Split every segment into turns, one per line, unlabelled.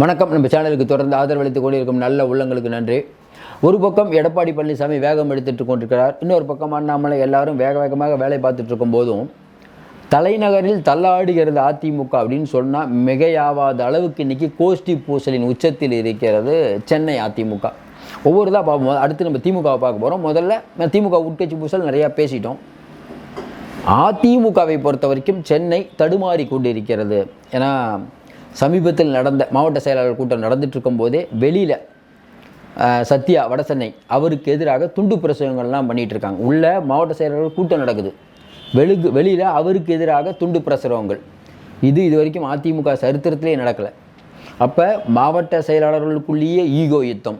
வணக்கம். நம்ம சேனலுக்கு தொடர்ந்து ஆதரவளித்துக் கொண்டிருக்கும் நல்ல உள்ளங்களுக்கு நன்றி. ஒரு பக்கம் எடப்பாடி பழனிசாமி வேகம் எடுத்துட்டு கொண்டிருக்கிறார். இன்னொரு பக்கம் அண்ணாமலை எல்லாரும் வேக வேகமாக வேலை பார்த்துட்டு இருக்கும் போதும் தலைநகரில் தள்ளாடுகிறது அதிமுக அப்படின்னு சொன்னால் மிகையாவாத அளவுக்கு இன்னைக்கு கோஷ்டி பூசலின் உச்சத்தில் இருக்கிறது சென்னை அதிமுக. ஒவ்வொரு தான் பார்ப்போம். அடுத்து நம்ம திமுகவை பார்க்க போகிறோம் முதல்ல திமுக உட்கட்சி பூசல் நிறையா பேசிட்டோம். அதிமுகவை பொறுத்த வரைக்கும் சென்னை தடுமாறி கொண்டிருக்கிறது. ஏன்னா சமீபத்தில் நடந்த மாவட்ட செயலாளர் கூட்டம் நடந்துட்டு இருக்கும்போதே வெளியில் சத்யா வடசென்னை அவருக்கு எதிராக துண்டு பிரசவங்கள்லாம் பண்ணிகிட்டு இருக்காங்க உள்ள மாவட்ட செயலாளர் கூட்டம் நடக்குது. வெளுக்கு வெளியில் அவருக்கு எதிராக துண்டு பிரசுரங்கள். இது இது வரைக்கும் அதிமுக சரித்திரத்திலே நடக்கலை. அப்போ மாவட்ட செயலாளர்களுக்குள்ளேயே ஈகோ யுத்தம்.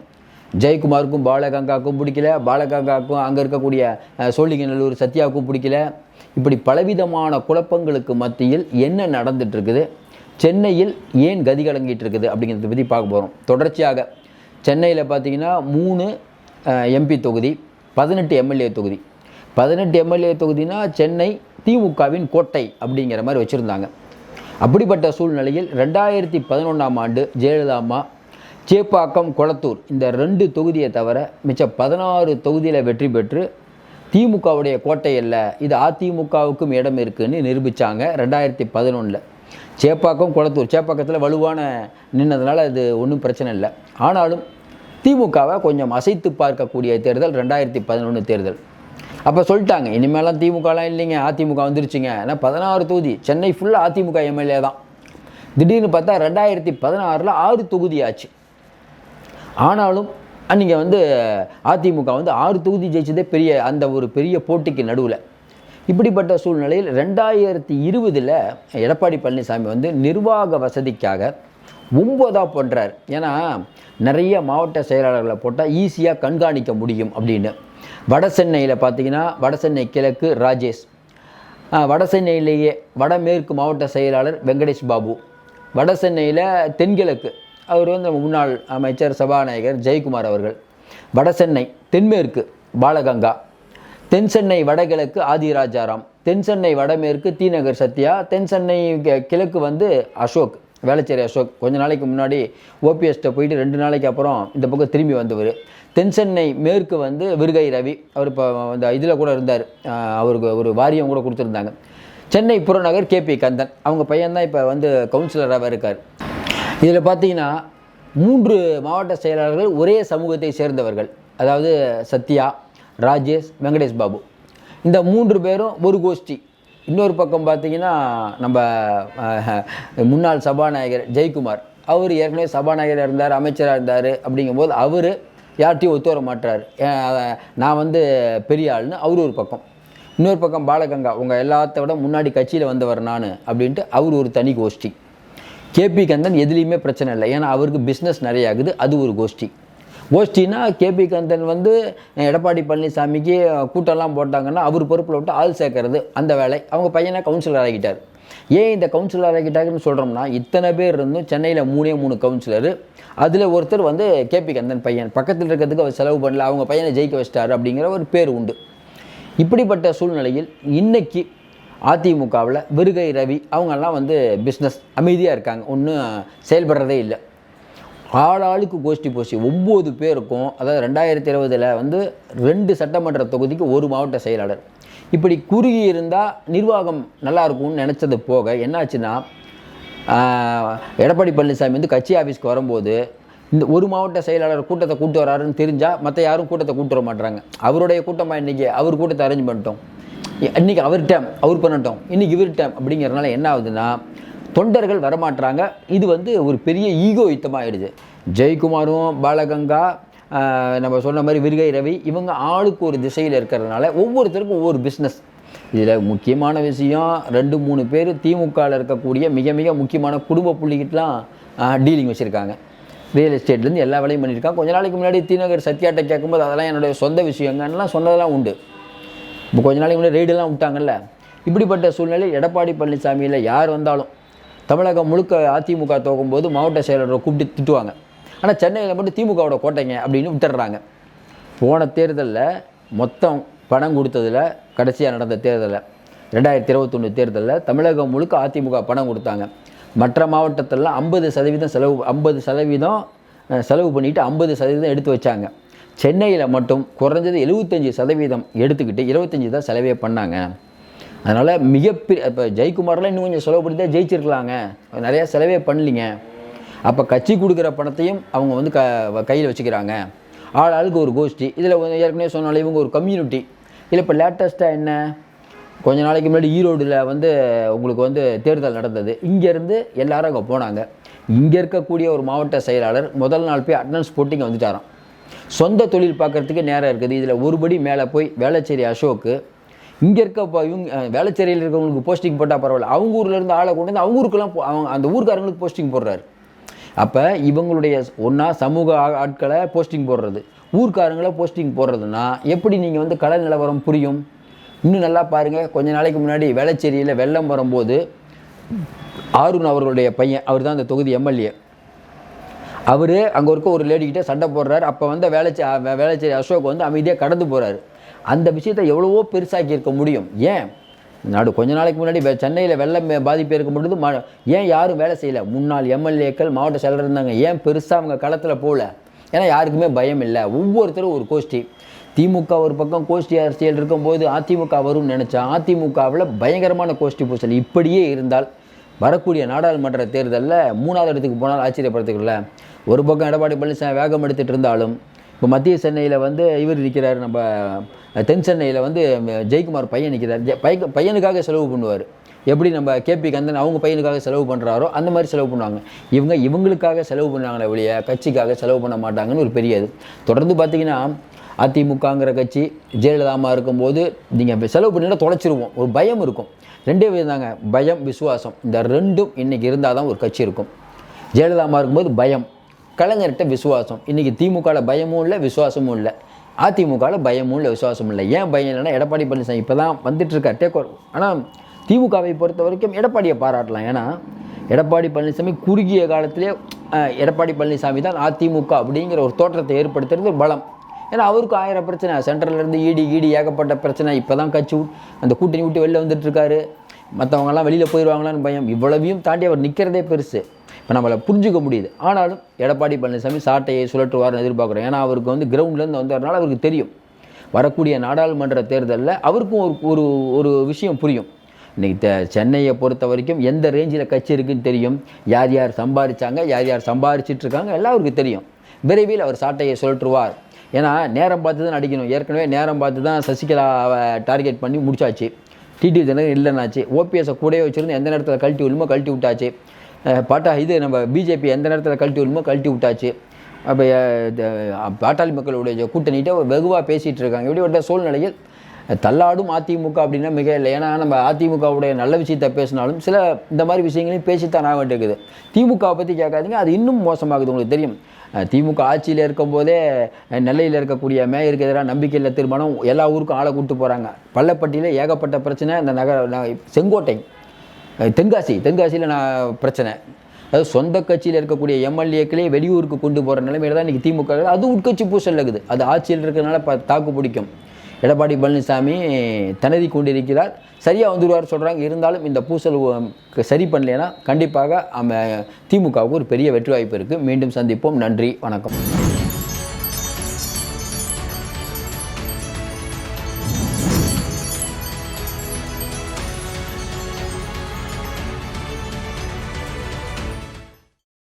ஜெயக்குமாருக்கும் பாலகங்காவுக்கும் பிடிக்கல. பாலகங்காவுக்கும் அங்கே இருக்கக்கூடிய அஹ், சோழிங்கநல்லூர் சத்யாவுக்கும் பிடிக்கல. இப்படி பலவிதமான குழப்பங்களுக்கு மத்தியில் என்ன நடந்துட்டு இருக்குது சென்னையில் ஏன் கதி கலங்கிட்டு இருக்குது அப்படிங்கிறத பற்றி பார்க்க போகிறோம் தொடர்ச்சியாக சென்னையில் பார்த்தீங்கன்னா மூணு எம்பி தொகுதி பதினெட்டு எம்எல்ஏ தொகுதி. பதினெட்டு எம்எல்ஏ தொகுதினா சென்னை திமுகவின் கோட்டை அப்படிங்கிற மாதிரி வச்சுருந்தாங்க. அப்படிப்பட்ட சூழ்நிலையில் ரெண்டாயிரத்தி பதினொன்றாம் ஆண்டு ஜெயலலிதா அம்மா சேப்பாக்கம் கொளத்தூர் இந்த ரெண்டு தொகுதியை தவிர மிச்ச பதினாறு தொகுதியில் வெற்றி பெற்று திமுகவுடைய கோட்டை அல்ல இது அதிமுகவுக்கும் இடம் இருக்குன்னு நிரூபித்தாங்க ரெண்டாயிரத்தி பதினொன்றில் சேப்பாக்கம் குளத்தூர். சேப்பாக்கத்தில் வலுவான நின்னதுனால அது ஒன்றும் பிரச்சனை இல்லை. ஆனாலும் திமுகவை கொஞ்சம் அசைத்து பார்க்கக்கூடிய தேர்தல் ரெண்டாயிரத்தி பதினொன்று தேர்தல். அப்போ சொல்லிட்டாங்க இனிமேலாம் திமுகலாம் இல்லைங்க அதிமுக வந்துருச்சுங்க. ஏன்னா பதினாறு தொகுதி. சென்னை ஃபுல்லாக அதிமுக எம்எல்ஏ தான். திடீர்னு பார்த்தா ரெண்டாயிரத்தி பதினாறில் ஆறு தொகுதி ஆச்சு. ஆனாலும் நீங்கள் வந்து அதிமுக வந்து ஆறு தொகுதி ஜெயிச்சதே பெரிய அந்த ஒரு பெரிய போட்டிக்கு நடுவில். இப்படிப்பட்ட சூழ்நிலையில் ரெண்டாயிரத்தி இருபதில் எடப்பாடி பழனிசாமி வந்து நிர்வாக வசதிக்காக ஒம்போதாக பண்ணுறார் ஏன்னா நிறைய மாவட்ட செயலாளர்களை போட்டால் ஈஸியாக கண்காணிக்க முடியும் அப்படின்னு. வட சென்னையில் பார்த்தீங்கன்னா வட சென்னை கிழக்கு ராஜேஷ். வட சென்னையிலேயே வடமேற்கு மாவட்ட செயலாளர் வெங்கடேஷ் பாபு. வட சென்னையில் தென்கிழக்கு அவர் வந்து முன்னாள் அமைச்சர் சபாநாயகர் ஜெயக்குமார் அவர்கள். வட சென்னை தென்மேற்கு பாலகங்கா. தென் சென்னை வடகிழக்கு ஆதிராஜாராம். தென் சென்னை வடமேற்கு தீநகர் சத்யா. தென் சென்னை கிழக்கு வந்து அசோக் வேளச்சேரி அசோக். கொஞ்ச நாளைக்கு முன்னாடி ஓபிஎஸ்ட்டை போயிட்டு ரெண்டு நாளைக்கு அப்புறம் இந்த பக்கம் திரும்பி வந்தவர். தென் சென்னை மேற்கு வந்து விருகை ரவி. அவர் இப்போ இந்த இதில் கூட இருந்தார். அவருக்கு ஒரு வாரியம் கூட கொடுத்துருந்தாங்க. சென்னை புறநகர் கேபி கந்தன். அவங்க பையன்தான் இப்போ வந்து கவுன்சிலராக இருக்கார். இதில் பார்த்தீங்கன்னா மூன்று மாவட்ட செயலாளர்கள் ஒரே சமூகத்தை சேர்ந்தவர்கள். அதாவது சத்யா ராஜேஷ் வெங்கடேஷ் பாபு. இந்த மூன்று பேரும் ஒரு கோஷ்டி. இன்னொரு பக்கம் பார்த்தீங்கன்னா நம்ம முன்னாள் சபாநாயகர் ஜெயக்குமார். அவர் ஏற்கனவே சபாநாயகராக இருந்தார் அமைச்சராக இருந்தார் அப்படிங்கும்போது அவர் யார்கிட்டையும் ஒத்து வர மாட்டார் நான் வந்து பெரிய ஆள்னு அவர் ஒரு பக்கம். இன்னொரு பக்கம் பாலகங்கா உங்கள் எல்லாத்த விட முன்னாடி கட்சியில் வந்தவர் நான் அப்படின்ட்டு அவர் ஒரு தனி கோஷ்டி. கேபி கந்தன் எதுலேயுமே பிரச்சனை இல்லை. ஏன்னா அவருக்கு பிஸ்னஸ் நிறைய ஆகுது அது ஒரு கோஷ்டி. கோஷ்டினா கேபி கந்தன் வந்து எடப்பாடி பழனிசாமிக்கு கூட்டம்லாம் போட்டாங்கன்னா அவர் பொறுப்பில் விட்டு ஆள் சேர்க்கறது அந்த வேலை. அவங்க பையனை கவுன்சிலர் ஆகிட்டார் ஏன் இந்த கவுன்சிலர் ஆகிட்டாருன்னு சொல்கிறோம்னா இத்தனை பேர் இருந்தும் சென்னையில் மூணே மூணு கவுன்சிலர் அதில் ஒருத்தர் வந்து கேபி கந்தன் பையன். பக்கத்தில் இருக்கிறதுக்கு அவர் செலவு பண்ணல. அவங்க பையனை ஜெயிக்க வச்சிட்டாரு அப்படிங்கிற ஒரு பேர் உண்டு. இப்படிப்பட்ட சூழ்நிலையில் இன்றைக்கி அதிமுகவில் விருகை ரவி அவங்கெல்லாம் வந்து பிஸ்னஸ் அமைதியாக இருக்காங்க. ஒன்றும் செயல்படுறதே இல்லை. ஆளாளுக்கு கோஷ்டி போச்சு. ஒம்பது பேருக்கும் அதாவது ரெண்டாயிரத்தி இருபதில் வந்து ரெண்டு சட்டமன்ற தொகுதிக்கு ஒரு மாவட்ட செயலாளர். இப்படி குறுகி இருந்தால் நிர்வாகம் நல்லா இருக்கும்னு நினச்சது போக என்னாச்சுன்னா எடப்பாடி பழனிசாமி வந்து கட்சி ஆஃபீஸ்க்கு வரும்போது இந்த ஒரு மாவட்ட செயலாளர் கூட்டத்தை கூட்டு வராருன்னு தெரிஞ்சால் மற்ற யாரும் கூட்டத்தை கூட்டு வர மாட்டாங்க அவருடைய கூட்டமாக இன்றைக்கி அவர் கூட்டத்தை அரேஞ்ச் பண்ணிட்டோம். இன்றைக்கி அவர் டேம் அவர் பண்ணிட்டோம். இன்றைக்கி இவர் டேம் அப்படிங்கிறதுனால என்ன ஆகுதுன்னா தொண்டர்கள் வரமாட்றாங்க. இது வந்து ஒரு பெரிய ஈகோ யுத்தமாகிடுது ஜெயக்குமாரும் பாலகங்கா நம்ம சொன்ன மாதிரி விருகை ரவி இவங்க ஆளுக்கு ஒரு திசையில் இருக்கிறதுனால ஒவ்வொருத்தருக்கும் ஒவ்வொரு பிஸ்னஸ் இதில் முக்கியமான விஷயம் ரெண்டு மூணு பேர் திமுகவில் இருக்கக்கூடிய மிக மிக முக்கியமான குடும்ப புள்ளிகிட்டலாம் டீலிங் வச்சுருக்காங்க. ரியல் எஸ்டேட்லேருந்து எல்லா வேலையும் பண்ணியிருக்காங்க. கொஞ்ச நாளைக்கு முன்னாடி தீநகர் சத்யாட்டை கேட்கும்போது அதெல்லாம் என்னுடைய சொந்த விஷயங்கள்லாம் சொன்னதெல்லாம் உண்டு. இப்போ கொஞ்ச நாளைக்கு முன்னாடி ரெய்டெல்லாம் விட்டாங்கல்ல. இப்படிப்பட்ட சூழ்நிலை எடப்பாடி பழனிசாமியில் யார் வந்தாலும் தமிழகம் முழுக்க அதிமுக தோக்கும்போது மாவட்ட செயலரை கூப்பிட்டு திட்டுவாங்க. ஆனால் சென்னையில் மட்டும் திமுகவோட கோட்டைங்க அப்படின்னு விட்டுடுறாங்க. போன தேர்தலில் மொத்தம் பணம் கொடுத்ததில் கடைசியாக நடந்த தேர்தலில் ரெண்டாயிரத்தி இருபத்தொன்று தேர்தலில் தமிழகம் முழுக்க அதிமுக பணம் கொடுத்தாங்க. மற்ற மாவட்டத்திலலாம் ஐம்பது சதவீதம் செலவு ஐம்பது சதவீதம் செலவு பண்ணிவிட்டு ஐம்பது சதவீதம் எடுத்து வச்சாங்க. சென்னையில் மட்டும் குறைஞ்சது எழுபத்தஞ்சி சதவீதம் எடுத்துக்கிட்டு இருபத்தஞ்சி தான் செலவே பண்ணாங்க. அதனால் மிகப்பெரிய இப்போ ஜெயக்குமார்லாம் இன்னும் கொஞ்சம் செலவு பண்ணி தான் ஜெயிச்சிருக்கலாங்க. நிறையா செலவே பண்ணலிங்க. அப்போ கட்சி கொடுக்குற பணத்தையும் அவங்க வந்து க கையில் வச்சுக்கிறாங்க. ஆள் ஆளுக்கு ஒரு கோஷ்டி. இதில் ஏற்கனவே சொன்னாலே இவங்க ஒரு கம்யூனிட்டி. இதில் இப்போ லேட்டஸ்ட்டாக என்ன? கொஞ்ச நாளைக்கு முன்னாடி ஈரோடில் வந்து உங்களுக்கு வந்து தேர்தல் நடந்தது. இங்கேருந்து எல்லாரும் அங்கே போனாங்க. இங்கே இருக்கக்கூடிய ஒரு மாவட்ட செயலாளர் முதல் நாள் போய் அட்டனன்ஸ் போட்டு இங்கே வந்துட்டாராம். சொந்த தொழில் பார்க்குறதுக்கு நேரம் இருக்குது. இதில் ஒருபடி மேலே போய் வேளச்சேரி அசோக்கு இங்கே இருக்க இப்போ இவங்க வேலைச்சேரியில் வேளச்சேரியில் போஸ்டிங் போட்டால் பரவாயில்ல. அவங்க ஊர்லேருந்து ஆளை கொண்டு வந்து அவங்க ஊருக்கெல்லாம் அவங்க அந்த ஊர்க்காரங்களுக்கு போஸ்டிங் போடுறாரு. அப்போ இவங்களுடைய ஒன்றா சமூக ஆ- ஆட்களை போஸ்டிங் போடுறது. ஊர்க்காரங்களை போஸ்டிங் போடுறதுன்னா எப்படி நீங்கள் வந்து கலை நிலவரம் புரியும்? இன்னும் நல்லா பாருங்கள் கொஞ்ச நாளைக்கு முன்னாடி வேளச்சேரியில் வெள்ளம் வரும்போது ஆருண் அவர்களுடைய பையன் அவர் தான் அந்த தொகுதி எம்எல்ஏ. அவர் அங்கே இருக்க ஒரு லேடிக்கிட்ட சண்டை போடுறாரு. அப்போ வந்து வேலைச்சே வேலைச்சேரி அசோக் வந்து அமைதியாக கடந்து போகிறாரு அந்த விஷயத்தை எவ்வளவோ பெருசாக்கி இருக்க முடியும். ஏன்? நாடு கொஞ்ச நாளைக்கு முன்னாடி வெ- சென்னையில் வெள்ளம் பாதிப்பு இருக்கும் பொழுது ம ஏன் யாரும் வேலை செய்யலை? முன்னாள் எம்எல்ஏக்கள் மாவட்ட செயலர் இருந்தாங்க. ஏன் பெருசாக அவங்க களத்தில் போகல? ஏன்னா யாருக்குமே பயம் இல்லை. ஒவ்வொருத்தரும் ஒரு கோஷ்டி. திமுக ஒரு பக்கம் கோஷ்டி அரசியல் இருக்கும்போது அதிமுக வரும்னு நினச்சா அதிமுகவில் பயங்கரமான கோஷ்டி பூசல் இப்படியே இருந்தால் வரக்கூடிய நாடாளுமன்ற தேர்தலில் மூணாவது இடத்துக்கு போனால் ஆச்சரியப்படுத்துக்கல ஒரு பக்கம் எடப்பாடி பழனிசாமி வேகம் எடுத்துகிட்டு இருந்தாலும் இப்போ மத்திய சென்னையில் வந்து இவர் நிற்கிறார் நம்ம தென் சென்னையில் வந்து ஜெயக்குமார் பையன் நிற்கிறார் ஜெ- பையன் பையனுக்காக செலவு பண்ணுவார். எப்படி நம்ம கேபி கந்தன் அவங்க பையனுக்காக செலவு பண்ணுறாரோ அந்த மாதிரி செலவு பண்ணுவாங்க. இவங்க இவங்களுக்காக செலவு பண்ணாங்களே ஒழிய கட்சிக்காக செலவு பண்ண மாட்டாங்கன்னு ஒரு பெரிய இது. தொடர்ந்து பார்த்தீங்கன்னா அதிமுகங்கிற கட்சி ஜெயலலிதாமா இருக்கும்போது நீங்கள் செலவு பண்ணினா தொலைச்சிருவோம். ஒரு பயம் இருக்கும். ரெண்டே பேர் தாங்க. பயம் விசுவாசம். இந்த ரெண்டும் இன்றைக்கி இருந்தால் தான் ஒரு கட்சி இருக்கும். ஜெயலலிதாமா இருக்கும்போது பயம். கலைஞர்கிட்ட விசுவாசம். இன்றைக்கி திமுகவில் பயமும் இல்லை விசுவாசமும் இல்லை. அதிமுகவில் பயமும் இல்லை விசுவாசமும் இல்லை. ஏன் பயம் இல்லைன்னா எடப்பாடி பழனிசாமி இப்போ தான் வந்துட்டுருக்கார். Take over. ஆனால் திமுகவை பொறுத்த வரைக்கும் எடப்பாடியை பாராட்டலாம். ஏன்னா எடப்பாடி பழனிசாமி குறுகிய காலத்திலே எடப்பாடி பழனிசாமி தான் அதிமுக அப்படிங்கிற ஒரு தோற்றத்தை ஏற்படுத்துறது ஒரு பலம். ஏன்னா அவருக்கு ஆயிரம் பிரச்சனை. சென்ட்ரலேருந்து ஈடி ஈடி ஏகப்பட்ட பிரச்சனை. இப்போ தான் கட்சி அந்த கூட்டணி விட்டு வெளில வந்துட்டுருக்காரு. மற்றவங்கலாம் வெளியில் போயிடுவாங்களான்னு பயம். இவ்வளவையும் தாண்டி அவர் நிற்கிறதே பெருசு. இப்போ நம்மளை புரிஞ்சுக்க முடியுது. ஆனாலும் எடப்பாடி பழனிசாமி சாட்டையை சுழற்றுவார்னு எதிர்பார்க்குறோம். ஏன்னா அவருக்கு வந்து கிரவுண்ட்லேருந்து வந்ததுனால அவருக்கு தெரியும். வரக்கூடிய நாடாளுமன்ற தேர்தலில் அவருக்கும் ஒரு ஒரு ஒரு விஷயம் புரியும். இன்றைக்கி த சென்னையை பொறுத்த வரைக்கும் எந்த ரேஞ்சில் கட்சி இருக்குன்னு தெரியும். யார் யார் சம்பாதிச்சாங்க யார் யார் சம்பாதிச்சிட்ருக்காங்க எல்லாம் அவருக்கு தெரியும். விரைவில் அவர் சாட்டையை சுழற்றுவார். ஏன்னா நேரம் பார்த்து தான் நடிக்கணும் ஏற்கனவே நேரம் பார்த்து தான் சசிகலாவை டார்கெட் பண்ணி முடிச்சாச்சு. டிடி தினகரன் இல்லைனாச்சு. ஓபிஎஸை கூடவே வச்சுருந்து எந்த நேரத்தில் கழட்டி விடுமோ கழட்டி விட்டாச்சு. பாட்டா இது நம்ம பிஜேபி எந்த நேரத்தில் கழட்டி விடுமோ கழட்டி விட்டாச்சு. அப்போ பாட்டாளி மக்களுடைய கூட்டணிகிட்ட வெகுவாக பேசிகிட்டு இருக்காங்க. இப்படிப்பட்ட சூழ்நிலையில் தள்ளாடும் அதிமுக அப்படின்னா மிக இல்லை. ஏன்னா நம்ம அதிமுகவுடைய நல்ல விஷயத்தை பேசினாலும் சில இந்த மாதிரி விஷயங்களையும் பேசித்தான் ஆக வேண்டியிருக்குது. திமுகவை பற்றி கேட்காதீங்க அது இன்னும் மோசமாகுது உங்களுக்கு தெரியும். திமுக ஆட்சியில் இருக்கும்போதே நெல்லையில் இருக்கக்கூடிய மேயருக்கு எதிராக நம்பிக்கையில் தீர்மானம் எல்லா ஊருக்கும் ஆளை கூப்பிட்டு போகிறாங்க பள்ளப்பட்டியில் ஏகப்பட்ட பிரச்சனை இந்த நகர செங்கோட்டை தென்காசி தென்காசியில் நான் பிரச்சனை. அதாவது சொந்த கட்சியில் இருக்கக்கூடிய எம்எல்ஏக்களே வெளியூருக்கு கொண்டு போகிற நிலைமையில தான் இன்றைக்கி திமுக அது உட்கட்சி பூசல் இருக்குது. அது ஆட்சியில் இருக்கிறதுனால ப தாக்கு பிடிக்கும். எடப்பாடி பழனிசாமி தனதி கொண்டிருக்கிறார். சரியாக வந்துடுவார் சொல்கிறாங்க இருந்தாலும் இந்த பூசல் சரி பண்ணலைன்னா கண்டிப்பாக அவன் திமுகவுக்கு ஒரு பெரிய வெற்றி வாய்ப்பு இருக்குது மீண்டும் சந்திப்போம். நன்றி. வணக்கம்.